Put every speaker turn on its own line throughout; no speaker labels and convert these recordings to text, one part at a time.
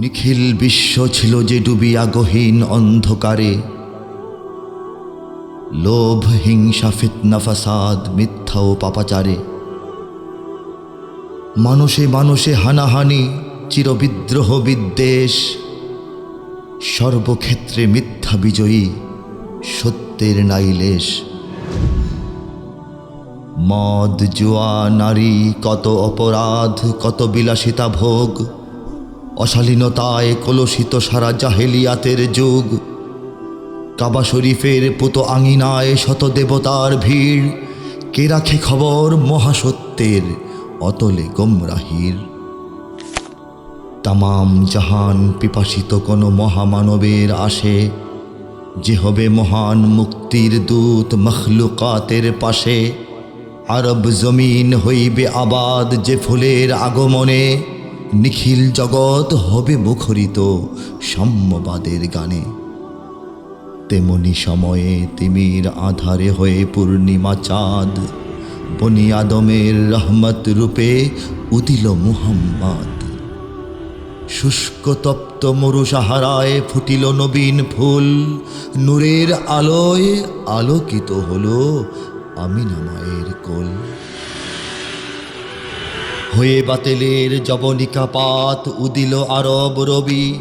নিখিল বিশ্ব ছিল যে ডুবিয়া গহীন অন্ধকারে। লোভ, হিংসা, ফিতনা, ফাসাদ, মিথ্যা ও পাপাচারে। মানুষে মানুষে হানাহানি চিরবিদ্রোহ বিদ্বেষ, সর্বক্ষেত্রে মিথ্যা বিজয়ী, সত্যের নাইলেশ। মদ, জুয়া, নারী, কত অপরাধ, কত বিলাসিতা ভোগ অশালীনতায় কলসিত সারা জাহেলিয়াতের যুগ। কাবা শরীফের পুত আঙিনায় শত দেবতার ভিড়। কে রাখে খবর মহাসত্যের অতলে গোমরাহির। তামাম জাহান পিপাসিত কোনো মহামানবের আসে। যে হবে মহান মুক্তির দূত মখলুকাতের পাশে। আরব জমিন হইবে আবাদ যে ফুলের আগমনে। নিখিল জগৎ হবে মুখরিত সাম্যবাদের গানে। তেমনি সময়ে তিমির আধারে হয়ে পূর্ণিমা চাঁদ বনি আদমের রহমত রূপে উদিল মুহাম্মদ। শুষ্ক তপ্ত মরু ফুটিল নবীন ফুল, নূরের আলোয় আলোকিত হলো আমিনা মায়ের কোল। হয়ে বাতেলের জবনিকা পাত উদিল আরব রবি।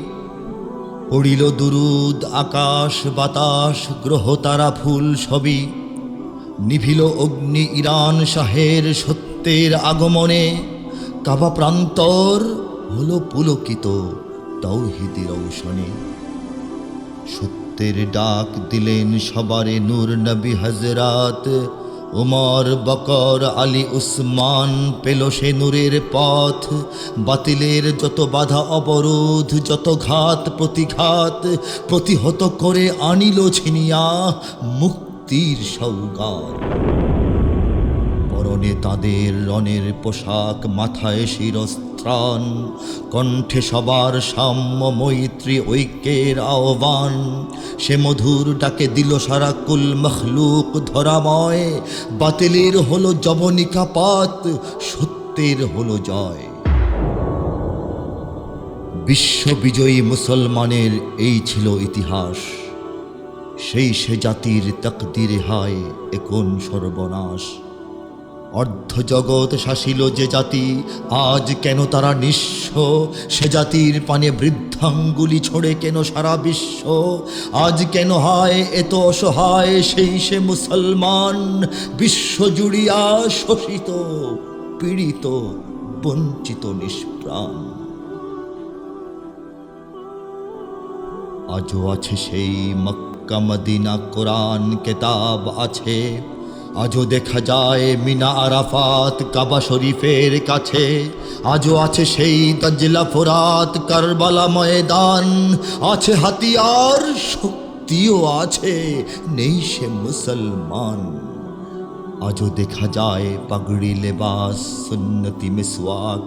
পড়িল দুরুদ, আকাশ, বাতাস, গ্রহ, তারা, ফুল সবই। নিভিল অগ্নি ইরান শাহের সত্যের আগমনে। কাবা প্রান্তর হল পুলকিত তৌহিদের ঔষণে সত্যের ডাক দিলেন সবারে নূর নবী হজরাত উমর, বকর, আলী, উসমান পেল সে নূরের পথ। বাতিলের যত বাধা অবরোধ, যত ঘাত, প্রতিঘাত, প্রতিহত করে আনিল ছিনিয়া মুক্তির সৌগাত পরনে তাদের রনের পোশাক, মাথায় শিরস্ত্রাণ, কণ্ঠে সবার সাম্য মৈত্রী ঐক্যের আহ্বান। সে মধুর ডাকে দিল সারা কুল মখলুক ধরাময়, বাতিলের হলো জবনিকাপাত সত্যের হলো জয়। বিশ্ববিজয়ী মুসলমানের এই ছিল ইতিহাস। সেই সে জাতির তকদিরে হায় এখন সর্বনাশ। অর্ধ জগৎ শাসিল যে জাতি, আজ কেন তারা নিঃস্ব? সে জাতির পানে বৃদ্ধাঙ্গুলি ছড়ে কেন সারা বিশ্ব? আজ কেন হয় এত অসহায়, সেই সে মুসলমান, বিশ্বজুড়িয়া শোষিত, পীড়িত, বঞ্চিত, নিষ্প্রাণ। আজও আছে সেই মক্কা মদিনা কোরআন কেতাব আছে। আজও দেখা যায় মিনা আরাফাত কাবা শরীফের কাছে। আজও আছে সেই তাজিলা ফোরাত কারবালা ময়দান। আছে হাতিয়ার, শক্তিও আছে, নেই সে মুসলমান। আজও দেখা যায় পাগড়ি লেবাস, সুন্নতি মিসওয়াক।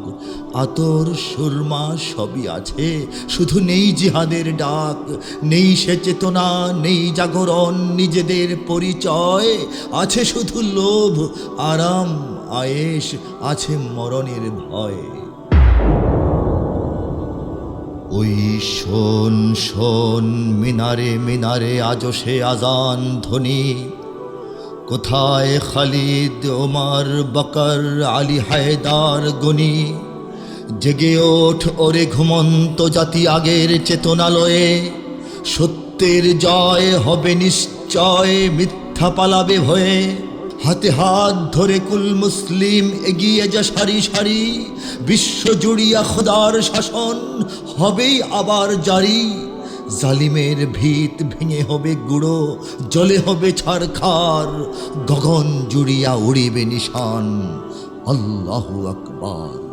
আতর, সুরমা সবই আছে, শুধু নেই জিহাদের ডাক। নেই সে চেতনা, নেই জাগরণ, নিজেদের পরিচয়। আছে শুধু লোভ, আরাম, আয়েশ, আছে মরণের ভয়। ওই শোন শোন, মিনারে মিনারে আজও সে আজান ধ্বনি। কোথায় খালিদ, ওমর, বকর, আলী, হায়দার, গনি? জেগে ওঠ ওরে ঘুমন্ত জাতি আগের চেতনালয়ে। সত্যের জয় হবে নিশ্চয়, মিথ্যা পালাবে ভয়ে। হাতে হাত ধরে কুল মুসলিম এগিয়ে যা সারি সারি। বিশ্ব জুড়িয়া খোদার শাসন হবেই আবার জারি। জালিমের ভিত ভেঙে হবে গুঁড়ো জলে হবে ছাড়খার গগন জুড়িয়া উড়িবে নিশান। আল্লাহু আকবার।